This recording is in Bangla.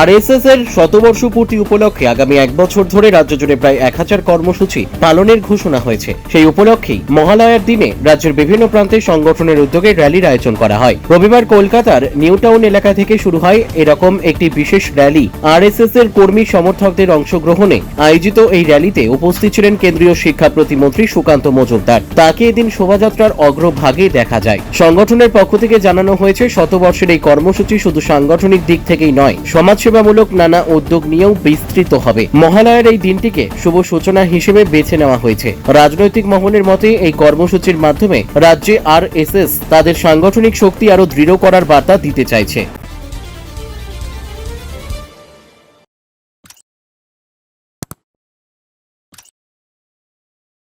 RSS এর শতবর্ষ পূর্তি উপলক্ষে আগামী এক বছর ধরে রাজ্য জুড়ে প্রায় এক হাজার কর্মসূচি পালনের ঘোষণা হয়েছে। সেই উপলক্ষেই মহালয়ার দিনে রাজ্যের বিভিন্ন প্রান্তে সংগঠনের উদ্যোগে র্যালির আয়োজন করা হয়। রবিবার কলকাতার নিউ টাউন এলাকা থেকে শুরু হয় এরকম একটি বিশেষ র্যালি। আরএসএস এর কর্মী সমর্থকদের অংশগ্রহণে আয়োজিত এই র্যালিতে উপস্থিত ছিলেন কেন্দ্রীয় শিক্ষা প্রতিমন্ত্রী সুকান্ত মজুমদার। তাকে এদিন শোভাযাত্রার অগ্রভাগে দেখা যায়। সংগঠনের পক্ষ থেকে জানানো হয়েছে, শতবর্ষের এই কর্মসূচি শুধু সাংগঠনিক দিক থেকেই নয় সমাজসেবামূলক নানা উদ্যোগ নিয়েও বিস্তৃত হবে। মহালয়ার এই দিনটিকে শুভ সূচনা হিসেবে বেছে নেওয়া হয়েছে। রাজনৈতিক মহলের মতে, এই কর্মসূচির মাধ্যমে রাজ্যে আর তাদের সাংগঠনিক শক্তি আরও দৃঢ় করার বার্তা দিতে চাইছে।